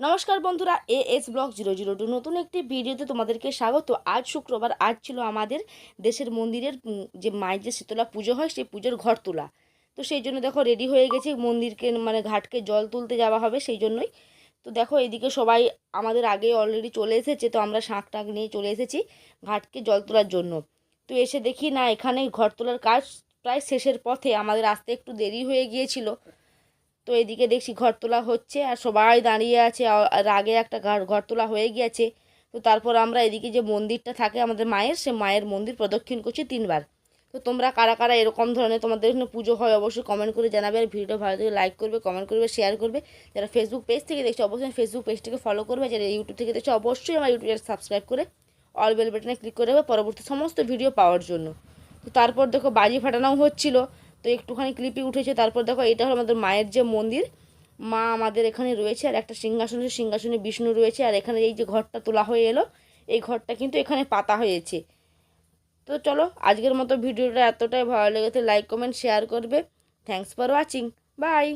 নমস্কার বন্ধুরা A S block zero zero two নতুন একটি ভিডিওতে তোমাদেরকে স্বাগত। আজ শুক্রবার, আজ ছিল আমাদের দেশের মন্দিরের যে মায়ের যে শীতলা পুজো হয়, সেই পুজোর ঘর তোলা। তো সেই জন্য দেখো রেডি হয়ে গেছে, মন্দিরকে মানে ঘাটকে জল তুলতে যাওয়া হবে সেই জন্যই। তো দেখো এদিকে সবাই আমাদের আগে অলরেডি চলে এসেছে, তো আমরা শাঁখ টাঁক নিয়ে চলে এসেছি ঘাটকে জল তোলার জন্য। তো এসে দেখি, না এখানে ঘর তোলার কাজ প্রায় শেষের পথে, আমাদের আসতে একটু দেরি হয়ে গিয়েছিল। তো এদিকে দেখছি ঘর তোলা হচ্ছে আর সবাই দাঁড়িয়ে আছে। আর আগে একটা ঘর তোলা হয়ে গিয়েছে। তো তারপর আমরা এদিকে যে মন্দিরটা থাকে আমাদের মায়ের, সে মায়ের মন্দির প্রদক্ষিণ করছি তিনবার। তো তোমরা কারা কারা এরকম ধরনের তোমাদের এখানে পুজো হয় অবশ্যই কমেন্ট করে জানাবে আর ভিডিওটা ভালো থেকে লাইক করবে কমেন্ট করবে শেয়ার করবে। যারা ফেসবুক পেজ থেকে দেখছ অবশ্যই ফেসবুক পেজটাকে ফলো করবে। যারা ইউটিউব থেকে দেখছ অবশ্যই আমার ইউটিউবে সাবস্ক্রাইব করে অল বেল বাটনে ক্লিক করে দেবে পরবর্তী সমস্ত ভিডিও পাওয়ার জন্য। তো তারপর দেখো বাজি ফাটানোও হচ্ছিল। একটুখানি ক্লিপি উঠেছে। তারপর দেখো, এটা হলো আমাদের মায়ের যে মন্দির। মা আমাদের এখানে রয়েছে আর একটা সিংহাসন সিংহাসনে বিষ্ণু রয়েছে আর এখানে এই যে ঘরটা তোলা হয়ে এলো, এই ঘরটা কিন্তু এখানে পাতা হয়েছে। তো চলো, আজকের মতো ভিডিওটা এতটাই। ভালো লেগেছে লাইক কমেন্ট শেয়ার করবে। Thanks for watching bye